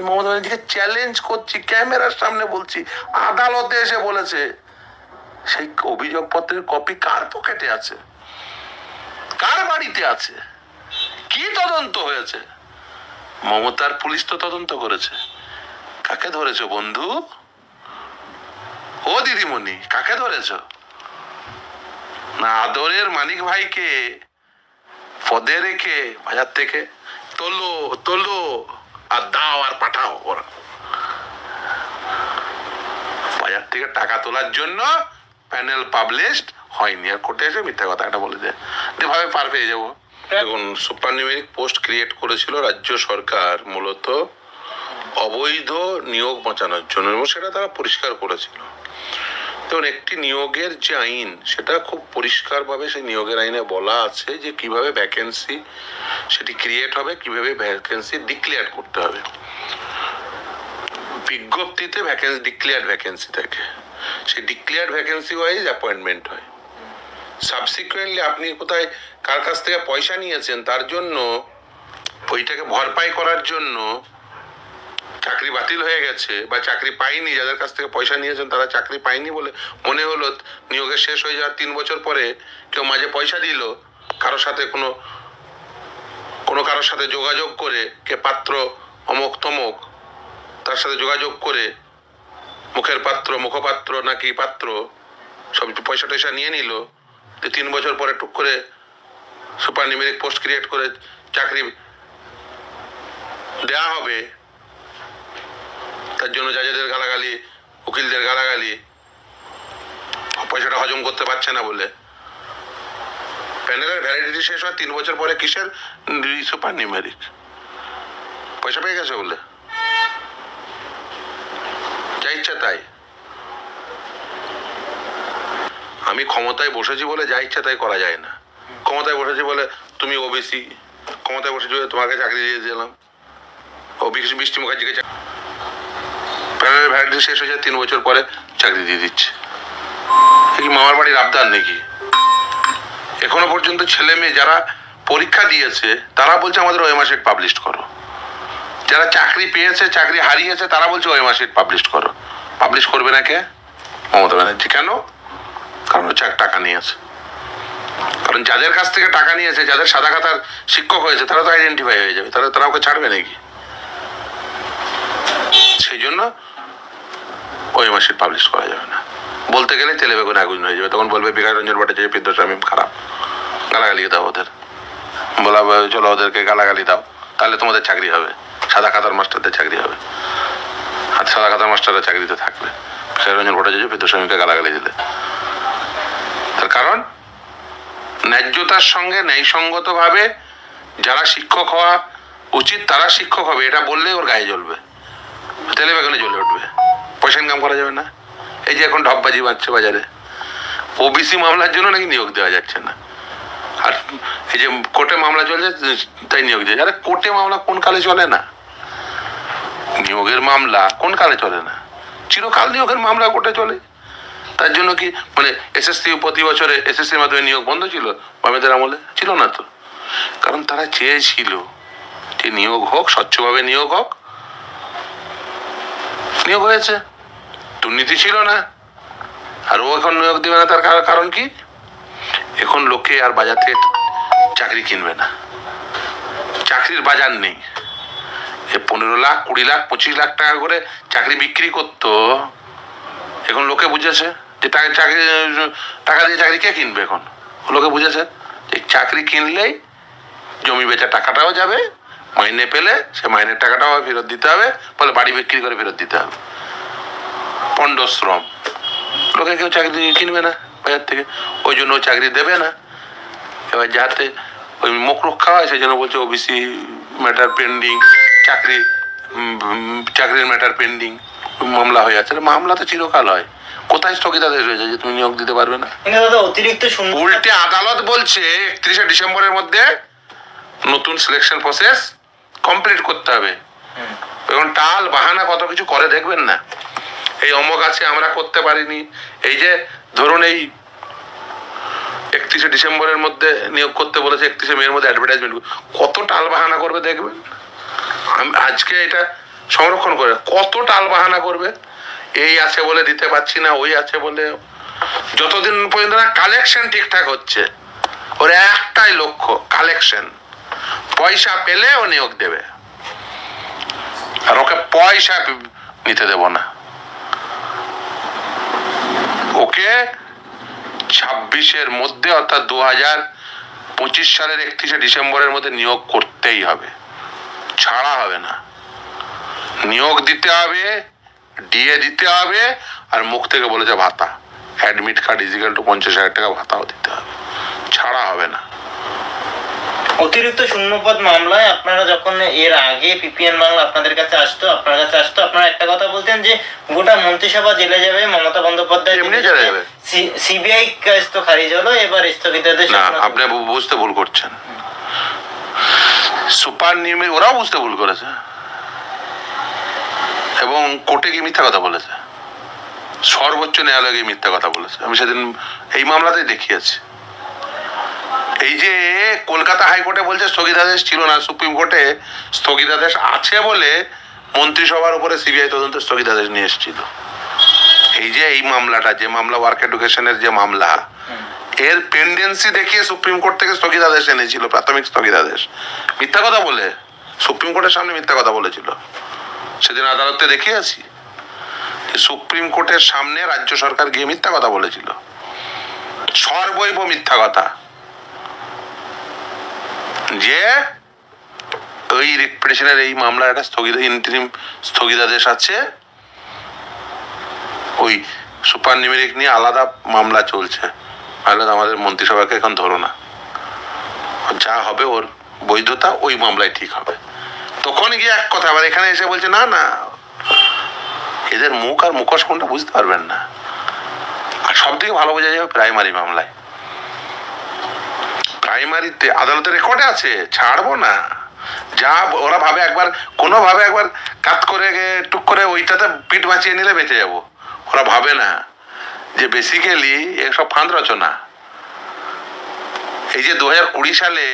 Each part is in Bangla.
আমি মমতা ব্যানার্জিকে চ্যালেঞ্জ করছি, ক্যামেরার সামনে বলছি, আদালতে এসে বলেছে, সেই অভিযোগপত্রের কপি কার পকেটে আছে? কার বাড়িতে আছে? কি তদন্ত হয়েছে? মমতার পুলিশ তো তদন্ত করেছে। কাকে ধরেছ বন্ধু? ও দিদিমণি, কাকে ধরেছ? না, আদরের মানিক ভাইকে, পদে রেখে, বাজার থেকে তোলো তোলো আর দাও আর পাঠাও ওরা। বাজার থেকে টাকা তোলার জন্য প্যানেল পাবলিশড হয়নি। আর কোর্টে এসে মিথ্যা কথা একটা বলে দেয়। যেভাবে পার পেয়ে যাব। এখন সুপার নিউমেরিক পোস্ট ক্রিয়েট করেছিল রাজ্য সরকার মূলত অবৈধ নিয়োগ বাঁচানোর জন্য এবং সেটা তারা পরিষ্কার করেছিল। দেখুন একটি নিয়োগের যে আইন, সেটা খুব পরিষ্কারভাবে সেই নিয়োগের আইনে বলা আছে যে কীভাবে ভ্যাকেন্সি সেটি ক্রিয়েট হবে, কীভাবে ভ্যাকেন্সি ডিক্লেয়ার করতে হবে। বিজ্ঞপ্তিতে ভ্যাকেন্সি ডিক্লেয়ার ভ্যাকেন্সি থাকে। সেই ডিক্লেয়ার ভ্যাকেন্সি ওয়াইজ অ্যাপয়েন্টমেন্ট হয়। সাবসিকুয়েন্টলি আপনি কোথায়, কার কাছ থেকে পয়সা নিয়েছেন, তার জন্য, ওইটাকে ভরপাই করার জন্য চাকরি বাতিল হয়ে গেছে বা চাকরি পাইনি যাদের কাছ থেকে পয়সা নিয়েছেন তারা চাকরি পায়নি বলে মনে হলো নিয়োগের শেষ হয়ে যাওয়ার তিন বছর পরে কেউ মাঝে পয়সা দিল, কারোর সাথে কোনো কোনো কারোর সাথে যোগাযোগ করে কে পাত্র অমুক তমুক, তার সাথে যোগাযোগ করে মুখের পাত্র, মুখপাত্র নাকি পাত্র, সব পয়সা টয়সা নিয়ে নিল, তো তিন বছর পরে টুক করে সুপার নিমেরিক পোস্ট ক্রিয়েট করে চাকরি দেয়া হবে। তার জন্য জাজেদের গালাগালি, উকিলদের গালাগালি, পয়সাটা হজম করতে পারছে না বলে। প্যানেলের ভ্যালিডিটি শেষ হয় তিন বছর পরে কিসের? সুপার নিউমেরিক পয়সা পেয়ে গেছে বলে। যা ইচ্ছা তাই। আমি ক্ষমতায় বসেছি বলে যা ইচ্ছা তাই করা যায় না। ক্ষমতায় বসেছি বলে তুমি ওবিসি, ক্ষমতায় বসেছি বলে তোমাকে চাকরি দিয়ে দিলাম। ও বৃষ্টি মুখার্জিকে প্যানেলের ভ্যালিডিটি শেষ হয়ে তিন বছর পরে চাকরি দিয়ে দিচ্ছে। কি মামার বাড়ির আবদার নাকি? এখনও পর্যন্ত ছেলে মেয়ে যারা পরীক্ষা দিয়েছে, তারা বলছে আমাদের ওই মাসে পাবলিশ করো। যারা চাকরি পেয়েছে, চাকরি হারিয়েছে, তারা বলছে ওই মাসে পাবলিশ করো। পাবলিশ করবে না কে? মমতা ব্যানার্জি। কেন? কারণ হচ্ছে টাকা নিয়েছে কারণ যাদের কাছ থেকে টাকা নিয়েছে যাদের সাদা খাতার শিক্ষক হয়েছে, তারা তো আইডেন্টিফাই হয়ে যাবে। তারা তারা ওকে ছাড়বে নাকি? সেই জন্য ওই মাসে পাবলিশ করা যাবে না। বলতে গেলে তেলে বেগুন আগুন হয়ে যাবে, তখন বলবে বিকাশ রঞ্জন ভট্টাচার্য বিদ্যাস্বামী খারাপ। গালাগালি দাও ওদের। বলা চলো ওদেরকে গালাগালি দাও, তাহলে তোমাদের চাকরি হবে। সাদা খাতার মাস্টারদের চাকরি হবে। আর সাদা খাতার মাস্টাররা চাকরিতে থাকবে। বিকাশ রঞ্জন ভট্টাচার্য বিদ্যাস্বামীকে গালাগালি দিলে। তার কারণ, ন্যায্যতার সঙ্গে ন্যায়সঙ্গতভাবে যারা শিক্ষক হওয়া উচিত, তারা শিক্ষক হবে। এটা বললেই ওর গায়ে জ্বলবে। তেলে বেগুনে জ্বলে উঠবে। পয়সা ইনকাম করা যাবে না। এই যে এখন ঢপবাজি বাজছে বাজারে। ওবিসি মামলার জন্য নাকি নিয়োগ দেওয়া যাচ্ছে না। আর এই যে কোর্টে মামলা চলছে, তাই নিয়োগ দিয়ে আরে কোর্টে মামলা কোন কালে চলে না? নিয়োগের মামলা কোন কালে চলে না? চিরকাল নিয়োগের মামলা কোর্টে চলে। তার জন্য কি মানে এসএসসি প্রতি বছরে এসএসসির মাধ্যমে নিয়োগ বন্ধ ছিল? বামেদের আমলে? ছিল না তো। কারণ তারা চেয়েছিল যে নিয়োগ হোক, স্বচ্ছভাবে নিয়োগ হোক। নিয়োগ হয়েছে। দুর্নীতি ছিল না। আর ও এখন নিয়োগ দেবে না, তার কার- কারণ কি? এখন লোকে আর বাজার থেকে চাকরি কিনবে না। চাকরির বাজার নেই। এ পনেরো লাখ, কুড়ি লাখ, পঁচিশ লাখ টাকা করে চাকরি বিক্রি করতো। এখন লোকে বুঝেছে যে টাকা, চাকরি, টাকা দিয়ে চাকরি কে কিনবে এখন? লোকে বুঝেছে যে চাকরি কিনলেই জমি বেচা টাকাটাও যাবে, মাইনে পেলে সে মাইনের টাকাটাও ফেরত দিতে হবে, ফলে বাড়ি বিক্রি করে ফেরত দিতে হবে। পণ্ডশ্রম লোকে কেউ চাকরি কিনবে না বাজার থেকে ওই জন্য চাকরি দেবে না। এবার যাতে ওই মুখ রক্ষা হয় সেই জন্য বলছে ওবিসি ম্যাটার পেন্ডিং চাকরি চাকরির ম্যাটার পেন্ডিং মামলা হয়ে যাচ্ছে। মামলা তো চিরকাল হয়। কোথায় স্থগিতাদেশ হয়েছে যে তুমি নিয়োগ দিতে পারবে না? অতিরিক্ত উল্টে আদালত বলছে একত্রিশে ডিসেম্বরের মধ্যে নতুন সিলেকশন প্রসেস কমপ্লিট করতে হবে। এখন টাল বাহানা কত কিছু করে দেখবেন না। এই অমক আছে, আমরা করতে পারিনি। এই যে ধরুন এই একত্রিশে ডিসেম্বরের মধ্যে নিয়োগ করতে বলেছে, একত্রিশে মেয়ের মধ্যে অ্যাডভার্টাইজমেন্ট কত টাল বাহানা করবে দেখবেন? আজকে এটা সংরক্ষণ করে কত টাল বাহানা করবে? এই আছে বলে দিতে পারছি না, ওই আছে বলে। যতদিন পর্যন্ত না কালেকশন ঠিকঠাক হচ্ছে, ওর একটাই লক্ষ্য কালেকশন পয়সা পেলে ও নিয়োগ দেবে। আর ওকে পয়সা নিতে দেব না। ওকে ছাব্বিশের মধ্যে অর্থাৎ দু হাজার পঁচিশ সালের একত্রিশে ডিসেম্বরের মধ্যে নিয়োগ করতেই হবে। ছাড়া হবে না। নিয়োগ দিতে হবে, ডিএ দিতে হবে, আর মুখ থেকে বলেছে ভাতা। অ্যাডমিট কার্ড ইজিক্যাল টু পঞ্চাশ হাজার টাকা ভাতাও দিতে হবে। ছাড়া হবে না। অতিরিক্ত শূন্যপদ মামলায় আপনারা যখন এর আগে পিপিএন বাংলা আপনাদের কাছে আসতো আপনার কাছে আসতো আপনারা একটা কথা বলতেন যে গোটা মন্ত্রিসভা জেলে যাবে মমতা বন্দ্যোপাধ্যায়। সিবিআই কেস তো খারিজ হলো এবার স্থগিতাদেশ আপনি বুঝতে ভুল করছেন। সুপার নিয়মে ওরাও বুঝতে ভুল করেছে। এবং কোর্টে গিয়ে মিথ্যা কথা বলেছে। সর্বোচ্চ ন্যায়ালয়ে মিথ্যা কথা বলেছে। আমি সেদিন এই মামলাতেই দেখিয়েছি। এই যে কলকাতা হাইকোর্টে বলছে স্থগিতাদেশ ছিল না, সুপ্রিম কোর্টে স্থগিতাদেশ আছে বলে মন্ত্রিসভার উপরে সিবিআই তদন্ত স্থগিতাদেশ নিয়ে এসেছিল। এই যে এই মামলাটা, যে মামলা ওয়ার্ক এডুকেশনের যে মামলা, এর পেন্ডেন্সি দেখিয়ে সুপ্রিম কোর্ট থেকে স্থগিতাদেশ এনেছিল, প্রাথমিক স্থগিতাদেশ। মিথ্যা কথা বলে? সুপ্রিম কোর্টের সামনে মিথ্যা কথা বলেছিল। সেদিন আদালতে দেখিয়েছি সুপ্রিম কোর্টের সামনে রাজ্য সরকার গিয়ে মিথ্যা কথা বলেছিল। সর্বৈব মিথ্যা কথা। যে ওই রিপ্রেশনের এই মামলার একটা স্থগিত ইন্টারিম স্থগিতাদেশ আছে, ওই সুপার নিমেরিক নিয়ে আলাদা মামলা চলছে। আলাদা আমাদের মন্ত্রিসভাকে এখন ধরো না। যা হবে ওর বৈধতা, ওই মামলায় ঠিক হবে। তখন গিয়ে এক কথা, আবার এখানে এসে বলছে, না না, এদের মুখ আর মুখোশ কোনটা বুঝতে পারবেন না। আর সব থেকে ভালো বোঝা যাবে প্রাইমারি মামলায়। প্রাইমারিতে আদালতের রেকর্ডে আছে, ছাড়বো না। যা ওরা ভাবে একবার কোনোভাবে একবার কাত করে টুক করে ওইটাতে পিঠ বাঁচিয়ে নিলে বেঁচে যাব। ওরা ভাবে না যে বেসিক্যালি এসব ফাঁদ রচনা। এই যে দু হাজার কুড়ি সালে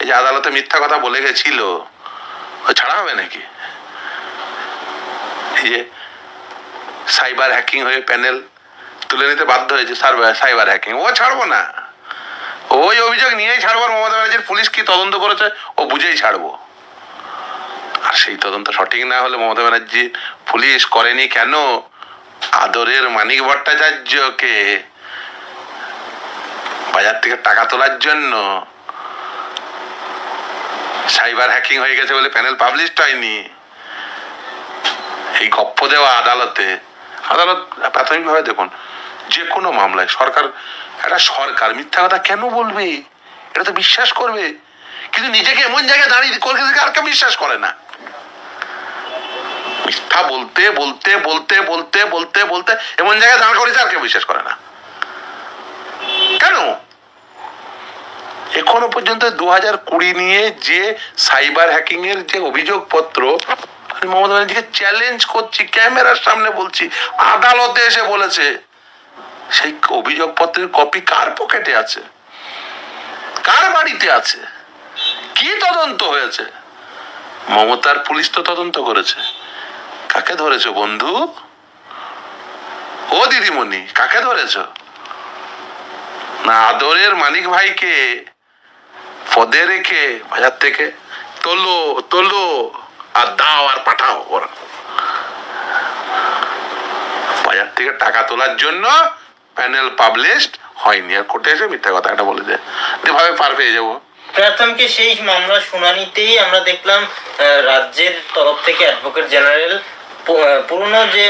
এই যে আদালতে মিথ্যা কথা বলে গেছিল ছাড়া হবে নাকি? এই যে সাইবার হ্যাকিং হয়ে প্যানেল তুলে নিতে বাধ্য হয়েছে সাইবার হ্যাকিং, ও ছাড়বো না। ওই অভিযোগ নিয়েই ছাড়বো আর মমতা ব্যানার্জির পুলিশ কি তদন্ত করেছে? ও বুঝেই ছাড়বো। আর সেই তদন্ত সঠিক না হলে মমতা ব্যানার্জি পুলিশ করেনি কেন? আদরের মানিক ভট্টাচার্যকে বাজার থেকে টাকা তোলার জন্য সাইবার হ্যাকিং হয়ে গেছে বলে প্যানেল পাবলিশ হয়নি। এই গপ্প দেওয়া আদালতে, আদালত প্রাথমিকভাবে দেখুন যে কোনো মামলায় সরকার, একটা সরকার মিথ্যা কথা কেন বলবে? এটা তো বিশ্বাস করবে। কিন্তু নিজেকে এমন জায়গায় দাঁড়িয়ে কলকাতা আর কেউ বিশ্বাস করে না। মিথ্যা বলতে বলতে বলতে বলতে বলতে বলতে এমন জায়গায় দাঁড় করেছে আর কেউ বিশ্বাস করে না। কেন? এখনও পর্যন্ত দু হাজার কুড়ি নিয়ে যে সাইবার হ্যাকিং এর যে অভিযোগপত্র, আমি মমতা ব্যানার্জিকে চ্যালেঞ্জ করছি, ক্যামেরার সামনে বলছি, আদালতে এসে বলেছে। সেই অভিযোগপত্রের কপি কার পকেটে আছে? কার বাড়িতে আছে? কি তদন্ত হয়েছে? মমতার পুলিশ তো তদন্ত করেছে। কাকে ধরেছো বন্ধু? ও দিদিমণি, কাকে ধরেছ? না, আদরের মানিক ভাইকে, পদে রেখে বাজার থেকে তোলো তোলো, আর দাও আর পাঠাও ওরা। বাজার থেকে টাকা তোলার জন্য প্যানেল পাবলিশড হয়নি। আর কোর্টে এসে মিথ্যা কথা একটা বলে দেয়। যেভাবে পার পেয়ে যাব। প্রাথমকে সেই মামলা শুনানিতেই আমরা দেখলাম রাজ্যের তরফ থেকে অ্যাডভোকেট জেনারেল পুরনো যে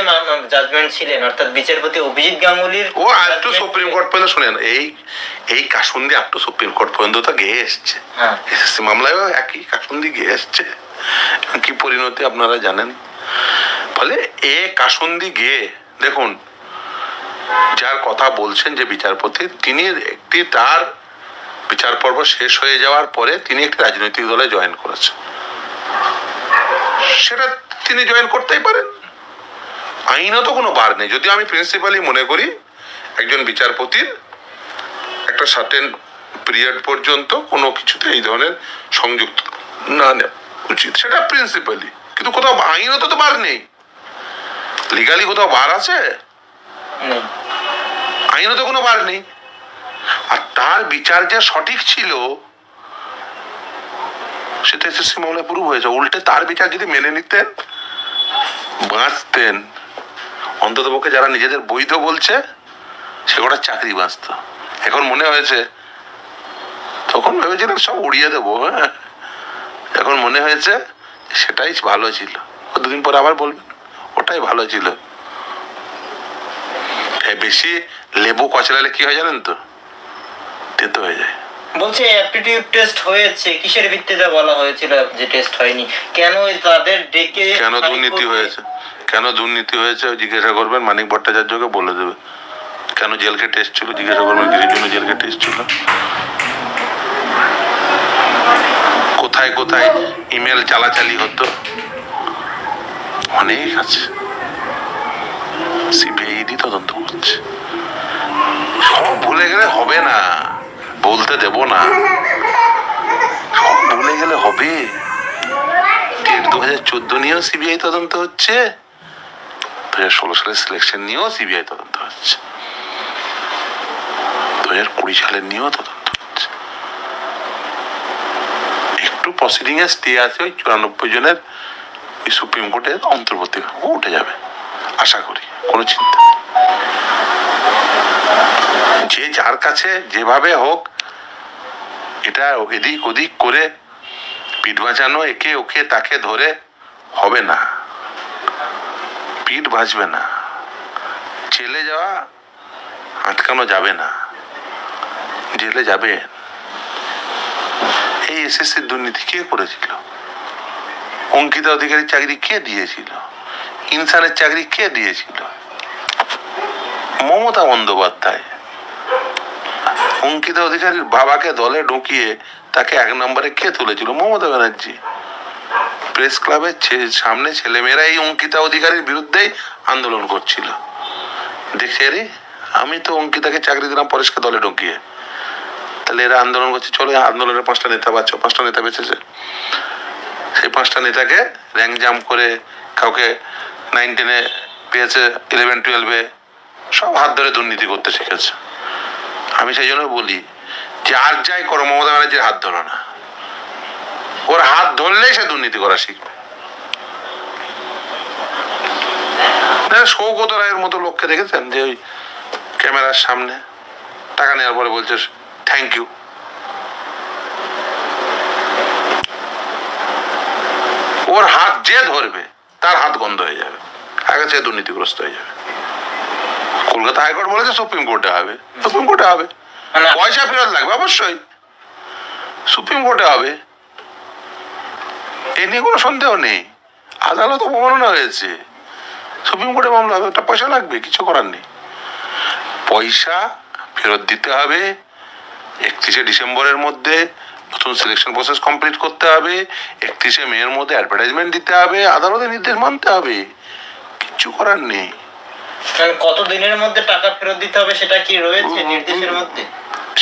জাজমেন্ট ছিলেন অর্থাৎ বিচারপতি অভিজিৎ গাঙ্গুলির ও আর তো সুপ্রিম কোর্ট পর্যন্ত শোনেন। এই এই কাসুন্দি আর তো সুপ্রিম কোর্ট পর্যন্ত তো গিয়ে এসছে। হ্যাঁ। এসএসসি মামলায়ও একই কাসুন্দি গিয়ে এসছে। কি পরিণতি আপনারা জানেন? ফলে এ কাসুন্দি গিয়ে দেখুন যার কথা বলছেন যে বিচারপতি, তিনি একটি তার বিচার পর্ব শেষ হয়ে যাওয়ার পরে তিনি একটি রাজনৈতিক দলে জয়েন করেছেন। সেটা তিনি জয়েন করতেই পারেন। আইনত কোনো বার নেই। যদি আমি প্রিন্সিপালি মনে করি, একজন বিচারপতির একটা সার্টেন পিরিয়ড পর্যন্ত কোনো কিছুতে এই ধরনের সংযুক্ত না উচিত। সেটা প্রিন্সিপালি কিন্তু কোথাও আইনত তো বার নেই। লিগালি কোথাও বার আছে? নেই তো কোনো বার নেই। আর তার বিচার যে সঠিক ছিল, সেটা এসএসসি মামলায় প্রুভ হয়েছে। উল্টে তার বিচার যদি মেনে নিতেন, বাঁচতেন। অন্তত পক্ষে যারা নিজেদের বৈধ বলছে, সে কটা চাকরি বাঁচত। এখন মনে হয়েছে, তখন ভেবেছিলাম সব উড়িয়ে দেবো হ্যাঁ। এখন মনে হয়েছে, সেটাই ভালো ছিল। দুদিন পর আবার বলবেন? ওটাই ভালো ছিল। বেশি লেবু কচলালে কি হয় জানেন তো? তেতো হয়ে যায়। বলছে অ্যাপটিটিউড টেস্ট হয়েছে কিসের ভিত্তিতে বলা হয়েছিল যে টেস্ট হয়নি? কেন তাদের ডেকে কেন দুর্নীতি হয়েছে? কেন দুর্নীতি হয়েছে জিজ্ঞাসা করবেন মানিক ভট্টাচার্যকে বলে দেবে। কেন জেলকে টেস্ট ছিল? জিজ্ঞাসা করবেন কিসের জন্য জেলকে টেস্ট ছিল। কোথায় কোথায় ইমেল চালাচালি হতো? অনেক আছে। করছে সব ভুলে গেলে হবে না। বলতে দেব না। সব ভুলে গেলে হবে। দু হাজার চোদ্দ নিয়েও সিবিআই তদন্ত হচ্ছে। দু হাজার ষোলো সালের সিলেকশন নিয়েও সিবিআই তদন্ত হচ্ছে। দু হাজার কুড়ি সালের নিয়েও তদন্ত হচ্ছে। একটু প্রসিডিং এ স্টে আছে, ওই চুরানব্বই জনের সুপ্রিম কোর্টের অন্তর্বর্তী উঠে যাবে। আশা করি, কোনো চিন্তা। যে যার কাছে যেভাবে হোক, এটা এদিক ওদিক করে পিঠ বাঁচানো, একে ওকে তাকে ধরে হবে না। পিঠ বাঁচবে না। জেলে যাওয়া আটকানো যাবে না। জেলে যাবে। এই এসএসসির দুর্নীতি কে করেছিল? অঙ্কিতা অধিকারীর চাকরি কে দিয়েছিল? ইনসানের চাকরি কে দিয়েছিল? মমতা বন্দ্যোপাধ্যায়। অঙ্কিতা অধিকারীর বাবাকে দলে ঢুকিয়ে তাকে এক নম্বরে কে তুলেছিল মমতা ব্যানার্জি। প্রেস ক্লাবের সামনে ছেলেমেয়েরা এই অঙ্কিতা অধিকারীর বিরুদ্ধেই আন্দোলন করছিল। দেখছে রে আমি তো অঙ্কিতাকে চাকরি দিলাম পরেশকে দলে ঢুকিয়ে। তাহলে এরা আন্দোলন করছে, চলো আন্দোলনের পাঁচটা নেতা বাঁচো পাঁচটা নেতা বেঁচেছে। সেই পাঁচটা নেতাকে র্যাঙ্ক জাম করে কাউকে নাইন টেনে পেয়েছে ইলেভেন টুয়েলভে সব হাত ধরে দুর্নীতি করতে শিখেছে। আমি সেই জন্য বলি যে আর যাই করো, মমতা ব্যানার্জির হাত ধরো না। ওর হাত ধরলেই সে দুর্নীতি করা শিখবে। সৌগত রায়ের মতো লোককে দেখেছেন যে ওই ক্যামেরার সামনে? টাকা নেওয়ার পরে বলছে থ্যাংক ইউ ওর হাত যে ধরবে, তার হাত গন্ধ হয়ে যাবে। আগে সে দুর্নীতিগ্রস্ত হয়ে যাবে। কলকাতা হাইকোর্ট বলেছে সুপ্রিম কোর্টে হবে। সুপ্রিম কোর্টে হবে। মানে পয়সা ফেরত লাগবে অবশ্যই। সুপ্রিম কোর্টে হবে। এ নিয়ে কোনো সন্দেহ নেই। আদালত অবমাননা হয়েছে। সুপ্রিম কোর্টে মামলা হবে একটা পয়সা লাগবে কিছু করার নেই। পয়সা ফেরত দিতে হবে একত্রিশে ডিসেম্বরের মধ্যে নতুন সিলেকশন প্রসেস কমপ্লিট করতে হবে একত্রিশে মেয়ের মধ্যে অ্যাডভার্টাইজমেন্ট দিতে হবে আদালতের নির্দেশ মানতে হবে। কিচ্ছু করার নেই। কত দিনের মধ্যে টাকা ফেরত দিতে হবে সেটা কি রয়েছে নির্দেশের মধ্যে?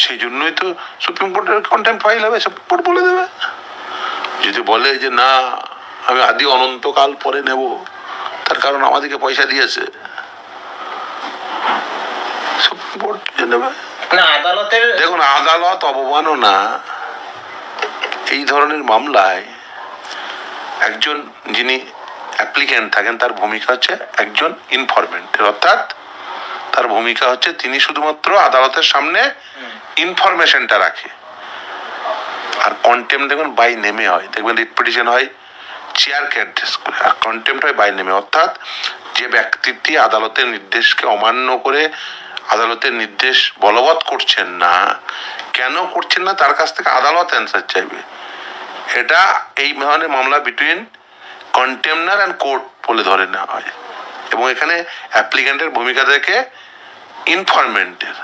সেই জন্যই তো সুপ্রিম কোর্টের কন্টেম্প ফাইল হবে সুপ্রিম কোর্ট বলে দেবে। যদি বলে যে না আমি আদি অনন্তকাল পরে নেব তার কারণ আমাদেরকে পয়সা দিয়েছে। সুপ্রিম কোর্ট নেবে। আদালতের দেখুন আদালত অবমাননা এই ধরনের মামলায় একজন যিনি অ্যাপ্লিক্যান্ট থাকেন, তার ভূমিকা হচ্ছে একজন ইনফরমেন্টের অর্থাৎ তার ভূমিকা হচ্ছে তিনি শুধুমাত্র আদালতের সামনে ইনফরমেশনটা রাখে। আর কন্টেম দেখুন বাই নেমে হয়। দেখবেন রিপিটিশন হয় চেয়ারকে অ্যাড্রেস করে আর কন্টেম্প হয় বাই নেমে অর্থাৎ যে ব্যক্তিটি আদালতের নির্দেশকে অমান্য করে আদালতের নির্দেশ বলবৎ করছেন না, কেন করছেন না, তার কাছ থেকে আদালত অ্যান্সার চাইবে। এটা এই ধরনের মামলা বিটুইন কন্টেমনার অ্যান্ড কোর্ট বলে ধরে নেওয়া হয়। এবং এখানে অ্যাপ্লিকেন্টের ভূমিকা থেকে ইনফরমেন্টের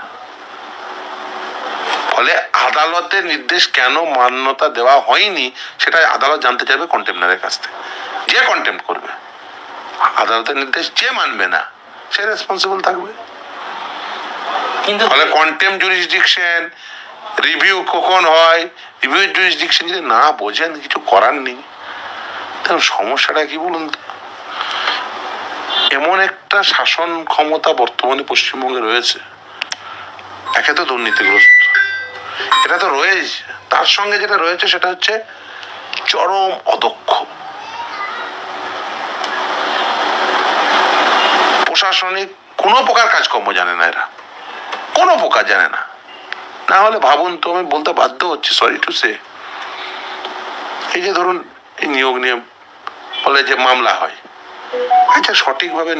ফলে আদালতের নির্দেশ কেন মান্যতা দেওয়া হয়নি সেটা আদালত জানতে চাইবে কন্টেমনারের কাছ থেকে। যে কন্টেম্প করবে আদালতের নির্দেশ যে মানবে না সে রেসপন্সিবল থাকবে। কিন্তু ফলে কন্টেম জুরিসডিকশন রিভিউ কখন হয় রিভিউ জুরিসডিকশন যদি না বোঝেন কিছু করার নেই। দেখুন সমস্যাটা কি বলুন এমন একটা শাসন ক্ষমতা বর্তমানে পশ্চিমবঙ্গে রয়েছে, একে তো দুর্নীতিগ্রস্ত। এটা তো রয়েছে তার সঙ্গে যেটা রয়েছে সেটা হচ্ছে চরম অদক্ষ। প্রশাসনিক কোনো প্রকার কাজকর্ম জানে না এরা। কোনো প্রকার জানে না। না হলে ভাবুন তো, আমি বলতে বাধ্য হচ্ছি সরি টু সে এই যে ধরুন, এই নিয়োগ নিয়ে বলে যে মামলা হয়। আচ্ছা সঠিকভাবে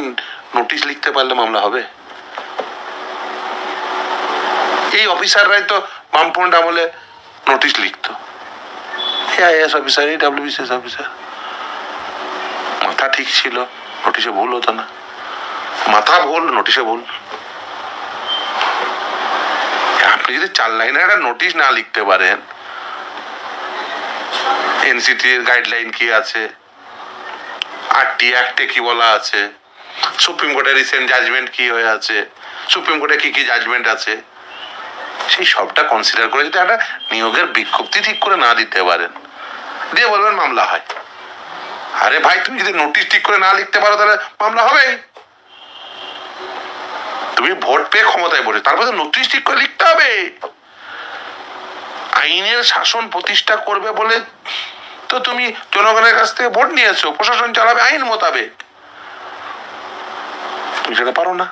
নোটিশ লিখতে পারলে মামলা হবে? এই অফিসাররাই তো বামফ্রন্ট আমলে নোটিশ লিখতো। আইএস অফিসার এই ডাব্লিউবিসিএস অফিসার মাথা ঠিক ছিল, নোটিশে ভুল হতো না। মাথা ভুল, নোটিশে ভুল। আপনি যদি চার লাইনের একটা নোটিশ না লিখতে পারেন এনসিটির গাইডলাইন কি আছে? আরটি অ্যাক্টে কি বলা আছে? সুপ্রিম কোর্টের রিসেন্ট জাজমেন্ট কি হয়ে আছে? সুপ্রিম কোর্টে কি কি জাজমেন্ট আছে? সেই সবটা কনসিডার করে যদি একটা নিয়োগের বিজ্ঞপ্তি ঠিক করে না দিতে পারেন, দিয়ে বলবেন মামলা হয়। আরে ভাই, তুমি যদি নোটিশ ঠিক করে না লিখতে পারো, তাহলে মামলা হবেই। তুমি ভোট পেয়ে ক্ষমতায় বসে তারপরে নোটিশ ঠিক করে লিখতে হবে। আইনের শাসন প্রতিষ্ঠা করবে বলে তো তুমি জনগণের কাছ থেকে ভোট নিয়েছো। প্রশাসন চালাবে আইন মোতাবেক। তুমি সেটা পারো না।